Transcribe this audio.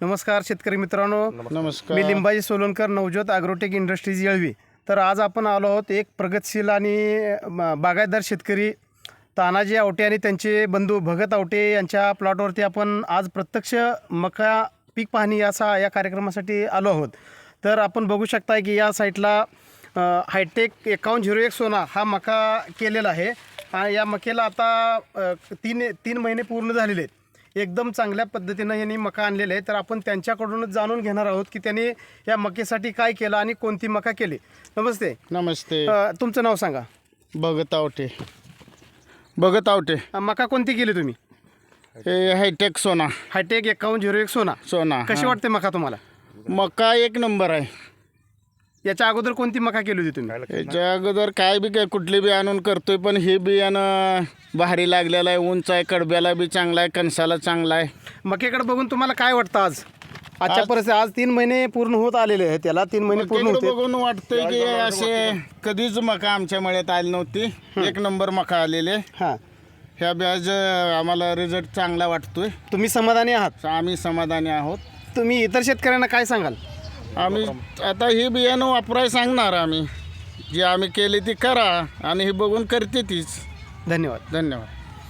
नमस्कार शेतकरी मित्रांनो. नमस्कार. मी लिंबाजी सोलनकर नवज्योत ॲग्रोटेक इंडस्ट्रीज येळवी. तर आज आपण आलो आहोत एक प्रगतशील आणि बागायतदार शेतकरी तानाजी आवटे आणि त्यांचे बंधू भगत आवटे यांच्या प्लॉटवरती आपण आज प्रत्यक्ष मका पीक पाहणी याचा या कार्यक्रमासाठी आलो आहोत. तर आपण बघू शकता की या साईटला हायटेक एकावन्न झिरो एक सोना हा मका केलेला आहे. आणि या मकेला आता तीन तीन महिने पूर्ण झालेले आहेत. एकदम चांगल्या पद्धतीनं यांनी मका आणलेले आहे तर आपण त्यांच्याकडूनच जाणून घेणार आहोत की त्यांनी या मकेसाठी काय केलं आणि कोणती मका केली. नमस्ते. नमस्ते. अ, तुमचं नाव सांगा. भगत आवटे भगत आवटे अ, मका कोणती केली तुम्ही? हे हायटेक सोना. हायटेक एकावन्न झिरो एक सोना. सोना कशी. वाटते मका तुम्हाला? मका एक नंबर आहे. याच्या अगोदर कोणती मका केली होती तुम्ही? याच्या अगोदर काय बी काय कुठली बी आणून करतोय पण हे बियाणं भारी लागलेलं आहे. उंच आहे कडब्याला बी चांगला आहे कणसाला चांगला आहे. मकेकडे बघून तुम्हाला काय वाटतं आज? आजच्या परिस्थिती आज तीन महिने पूर्ण होत आलेले आहेत. त्याला तीन महिने पूर्ण होते. बघून वाटतंय की असे कधीच मका आमच्या मळ्यात आली नव्हती. एक नंबर मका आलेले. हां. ह्या ब्याज आम्हाला रिझल्ट चांगला वाटतोय. तुम्ही समाधानी आहात? आम्ही समाधानी आहोत. तुम्ही इतर शेतकऱ्यांना काय सांगाल? आम्ही आता ही बियाणं वापरायला सांगणार आम्ही. जी आम्ही केली ती करा आणि ही बघून करते तीच. धन्यवाद. धन्यवाद.